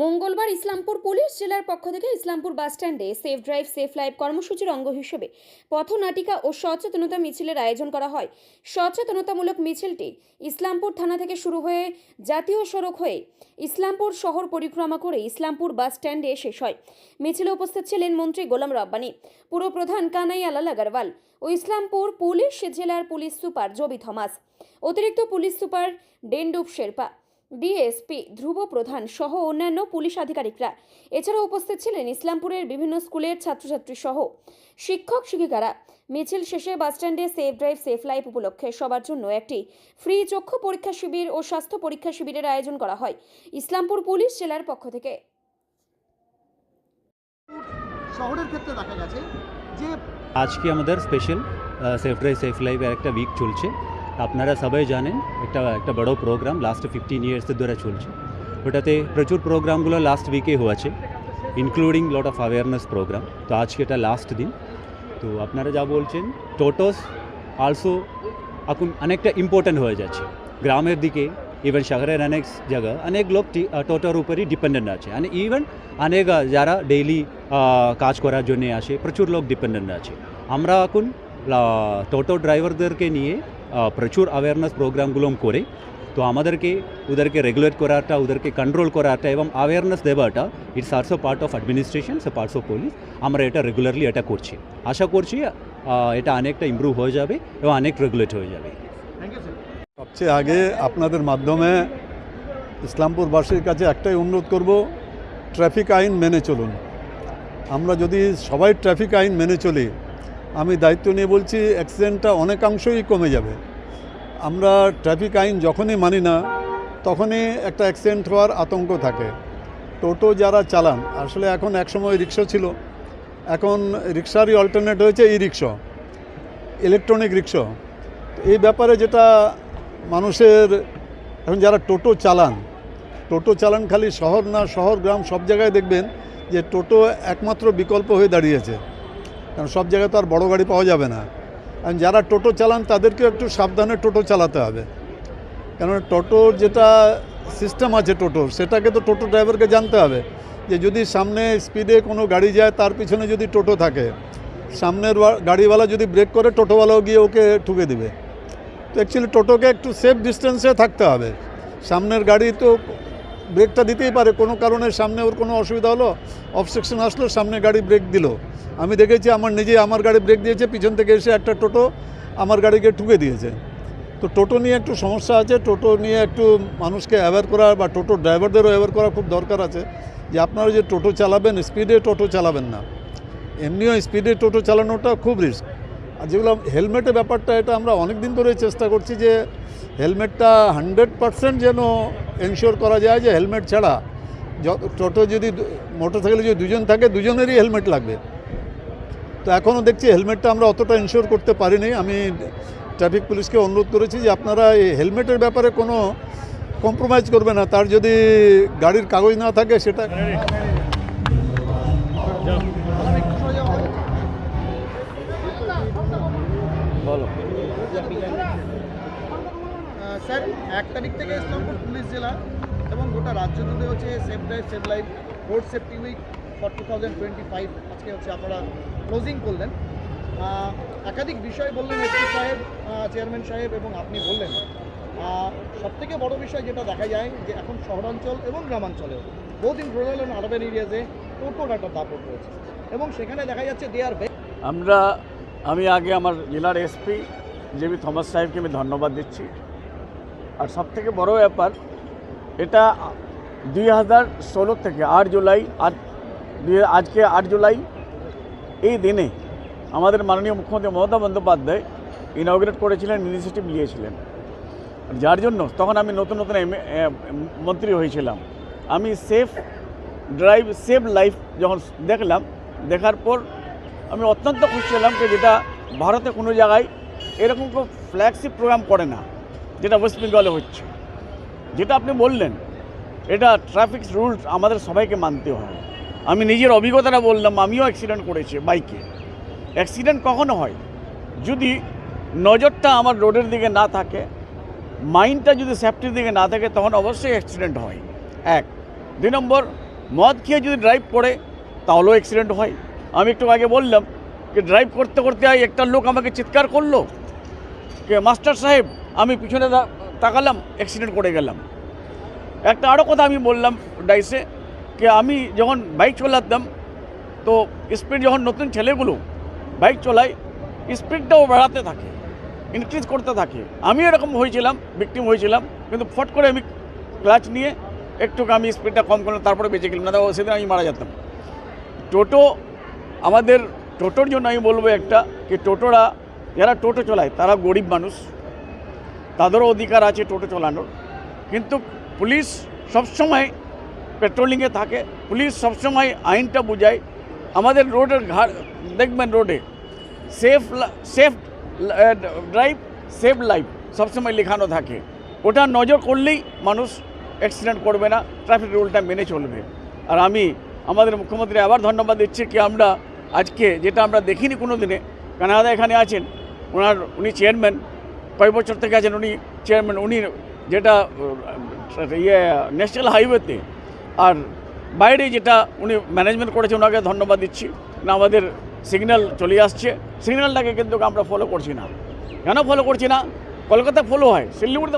মঙ্গলবার ইসলামপুর পুলিশ জেলার পক্ষ থেকে ইসলামপুর বাসস্ট্যান্ডে সেফ ড্রাইভ, সেফ লাইফ কর্মসূচির অঙ্গ হিসেবে পথনাটিকা ও সচেতনতা মিছিলের আয়োজন করা হয়। সচেতনতামূলক মিছিলটি ইসলামপুর থানা থেকে শুরু হয়ে জাতীয় সড়ক হয়ে ইসলামপুর শহর পরিক্রমা করে ইসলামপুর বাস স্ট্যান্ডে শেষ হয়। মিছিলে উপস্থিত ছিলেন মন্ত্রী গোলাম রব্বানী পুরপ্রধান কানাইয়ালাল আগারওয়াল ও ইসলামপুর পুলিশ জেলার পুলিশ সুপার জবি থমাস, অতিরিক্ত police super Dendup Sherpa. DSP Dhruba Pradhan সহ অন্যান্য পুলিশ আধিকারিকরা। এছাড়াও উপস্থিত ছিলেন ইসলামপুরের বিভিন্ন স্কুলের ছাত্রছাত্রী সহ শিক্ষক শিক্ষিকারা মিছিল শেষে বাসস্ট্যান্ডে সেফ ড্রাইভ সেফ লাইফ উপলক্ষে সবার জন্য একটি ফ্রি চক্ষু পরীক্ষা শিবির ও স্বাস্থ্য পরীক্ষা শিবিরের আয়োজন করা হয় ইসলামপুর পুলিশ জেলার পক্ষ থেকে। শহরের ক্ষেত্রে দেখা গেছে যে আজকে আমাদের স্পেশাল সেফ ড্রাইভ সেফ লাইফের একটা উইক চলছে। আপনারা সবাই জানেন, একটা একটা বড় প্রোগ্রাম লাস্ট ফিফটিন ইয়ার্সের ধরে চলছে। ওটাতে প্রচুর প্রোগ্রামগুলো লাস্ট উইকে হয়েছে including lot of awareness program তো আজকে এটা লাস্ট দিন। তো আপনারা যা বলছেন টোটোস অলসো এখন অনেকটা ইম্পর্ট্যান্ট হয়ে যাচ্ছে। গ্রামের দিকে ইভেন শহরের অনেক জায়গা, অনেক লোক টোটোর উপরই ডিপেন্ডেন্ট আছে। আর ইভেন অনেক যারা ডেইলি কাজ করার জন্য আসে, প্রচুর লোক ডিপেন্ডেন্ট আছে। আমরা এখন টোটো ড্রাইভারদেরকে নিয়ে প্রচুর অ্যাওয়ারনেস প্রোগ্রামগুলো করে তো আমাদেরকে ওদেরকে রেগুলেট করাটা ওদেরকে কন্ট্রোল করাটা এবং অ্যাওয়ারনেস দেওয়াটা it's also part of administration say parts of police আমরা এটা রেগুলারলি এটা করছি। আশা করছি এটা অনেকটা ইমপ্রুভ হয়ে যাবে এবং অনেক রেগুলেট হয়ে যাবে। থ্যাংক ইউ সবচেয়ে আগে আপনাদের মাধ্যমে ইসলামপুরবাসীর কাছে একটাই অনুরোধ করব ট্রাফিক আইন মেনে চলুন। আমরা যদি সবাই ট্রাফিক আইন মেনে চলি আমি দায়িত্ব নিয়ে বলছি অ্যাক্সিডেন্টটা অনেকাংশই কমে যাবে। আমরা ট্রাফিক আইন যখনই মানি না, তখনই একটা অ্যাক্সিডেন্ট হওয়ার আতঙ্ক থাকে। টোটো যারা চালান, আসলে এখন একসময় রিক্সা ছিল, এখন রিক্সারই অল্টারনেট হয়েছে ই রিক্সা। ইলেকট্রনিক রিক্সা এই ব্যাপারে যেটা মানুষের, এখন যারা টোটো চালান টোটো চালান খালি শহর না, শহর, গ্রাম সব জায়গায় দেখবেন যে টোটো একমাত্র বিকল্প হয়ে দাঁড়িয়েছে। কারণ সব জায়গায় তো আর বড় গাড়ি পাওয়া যাবে না। আর যারা টোটো চালান, তাদেরকেও একটু সাবধানে টোটো চালাতে হবে। কেন টোটোর যেটা সিস্টেম আছে টোটোর, সেটাকে তো টোটো ড্রাইভারকে জানতে হবে যে যদি সামনে স্পিডে কোনো গাড়ি যায়, তার পিছনে যদি টোটো থাকে, সামনের গাড়িওয়ালা যদি ব্রেক করে, টোটোওয়ালাও গিয়ে ওকে ঠুকে দিবে। তো অ্যাকচুয়ালি টোটোকে একটু সেফ ডিস্টেন্সে থাকতে হবে। সামনের গাড়ি তো ব্রেকটা দিতেই পারে, কোনো কারণে সামনে ওর কোনো অসুবিধা হলো অবস্ট্রাকশন আসলো, সামনে গাড়ি ব্রেক দিল। আমি দেখেছি আমার নিজে আমার গাড়ি ব্রেক দিয়েছে, পিছন থেকে এসে একটা টোটো আমার গাড়িকে ঠুকে দিয়েছে। তো টোটো নিয়ে একটু সমস্যা আছে, টোটো নিয়ে একটু মানুষকে অ্যাওয়ার করা বা টোটো ড্রাইভারদেরও অ্যাওয়ার করা খুব দরকার আছে যে আপনারা যে টোটো চালাবেন স্পিডে টোটো চালাবেন না। এমনিও স্পিডে টোটো চালানোটা খুব রিস্ক আর যেগুলো হেলমেটের ব্যাপারটা, এটা আমরা অনেক দিন ধরে চেষ্টা করছি যে হেলমেটটা হান্ড্রেড পারসেন্ট যেন এনশিওর করা যায় যে হেলমেট ছাড়া যত টোটো যদি মোটর সাইকেলে যদি দুজন থাকে, দুজনেরই হেলমেট লাগবে। তো এখনও দেখছি হেলমেটটা আমরা অতটা এনশিওর করতে পারিনি। আমি ট্রাফিক পুলিশকে অনুরোধ করেছি যে আপনারা এই হেলমেটের ব্যাপারে কোনো কম্প্রোমাইজ করবে না। তার যদি গাড়ির কাগজ না থাকে, সেটা আমার একটু সরে যাওয়া হবে আহ, স্যার, এক তারিখ থেকে ইসলামপুর পুলিশ জেলা এবং গোটা রাজ্য জুড়ে হচ্ছে safe drive safe life road safety week for two thousand twenty five আজকে হচ্ছে আপনারা ক্লোজিং করলেন। একাধিক বিষয় বললেন এসপি সাহেব চেয়ারম্যান সাহেব এবং আপনি বললেন। সব থেকে বড় বিষয় যেটা দেখা যায় যে এখন শহরাঞ্চল এবং গ্রামাঞ্চলেও both in rural and urban এরিয়াজে টোটোর একটা দাপট রয়েছে এবং সেখানে দেখা যাচ্ছে দে আর আমরা, আমি আগে আমার জেলার এসপি জেবি থমাস সাহেবকে আমি ধন্যবাদ দিচ্ছি। আর সবথেকে বড় ব্যাপার, এটা দুই হাজার ষোলো থেকে আট জুলাই আজ আজকে আট জুলাই, এই দিনে আমাদের মাননীয় মুখ্যমন্ত্রী মমতা বন্দ্যোপাধ্যায় ইনগ্রেট করেছিলেন ইনিশিয়েটিভ নিয়েছিলেন। যার জন্য তখন আমি নতুন নতুন মন্ত্রী হয়েছিলাম। আমি সেফ ড্রাইভ সেভ লাইফ যখন দেখলাম, দেখার পর আমি অত্যন্ত খুশি হলাম যে যেটা ভারতে কোনো জায়গায় এরকম কোনো ফ্ল্যাগশিপ প্রোগ্রাম করে না। যেটা ওয়েস্ট বেঙ্গলে হচ্ছে। যেটা আপনি বললেন, এটা ট্রাফিক রুলস আমাদের সবাইকে মানতে হয় আমি নিজের অভিজ্ঞতাটা বললাম, আমিও অ্যাক্সিডেন্ট করেছি বাইকে অ্যাক্সিডেন্ট কখনো হয়। যদি নজরটা আমার রোডের দিকে না থাকে মাইন্ডটা যদি সেফটির দিকে না থাকে, তখন অবশ্যই অ্যাক্সিডেন্ট হয়। এক। দুই নম্বর, মদ খেয়ে যদি ড্রাইভ করে, তাহলেও অ্যাক্সিডেন্ট হয়। আমি একটু আগে বললাম যে ড্রাইভ করতে করতে একটা লোক আমাকে চিৎকার করল। যে মাস্টার সাহেব আমি পিছনে তাকালাম অ্যাক্সিডেন্ট করে গেলাম। একটা আরও কথা আমি বললাম ডাইসে যে আমি যখন বাইক চালাতাম, তো স্পিড যখন নতুন ছেলেগুলো বাইক চলায় স্পিডটাও বাড়াতে থাকে ইনক্রিজ করতে থাকে। আমি এরকম হয়েছিলাম ভিকটিম হয়েছিলাম, কিন্তু ফট করে আমি ক্লাচ নিয়ে একটু আমি স্পিডটা কম করলাম, তারপরে বেঁচে গেলাম না সেদিন আমি মারা যেতাম। টোটো, আমাদের টোটোর জন্য আমি বলব একটা, যে টোটোরা, যারা টোটো চালায়, তারা গরিব মানুষ। তাদেরও অধিকার আছে টোটো চালানোর। কিন্তু পুলিশ সবসময় পেট্রোলিংয়ে থাকে, পুলিশ সবসময় আইনটা বোঝায়। আমাদের রোডের ঘাট, দেখবেন রোডে safe safe drive safe life সবসময় লেখানো থাকে। ওটা নজর করলেই মানুষ অ্যাক্সিডেন্ট করবে না ট্রাফিক রুলটা মেনে চলবে। আর আমি আমাদের মুখ্যমন্ত্রী আবার ধন্যবাদ দিচ্ছি কি আমরা আজকে যেটা আমরা দেখিনি কোনো দিনে কানাডা এখানে আছেন, ওনার, উনি চেয়ারম্যান কয়েক বছর থেকে আছেন উনি চেয়ারম্যান উনি যেটা ইয়ে ন্যাশনাল হাইওয়েতে আর বাইরে যেটা উনি ম্যানেজমেন্ট করেছে, ওনাকে ধন্যবাদ দিচ্ছি। না, আমাদের সিগন্যাল চলে আসছে। সিগন্যালটাকে কিন্তু আমরা ফলো করছি না। কেন ফলো করছি না? কলকাতা ফলো হয়। শিলিগুড়িতে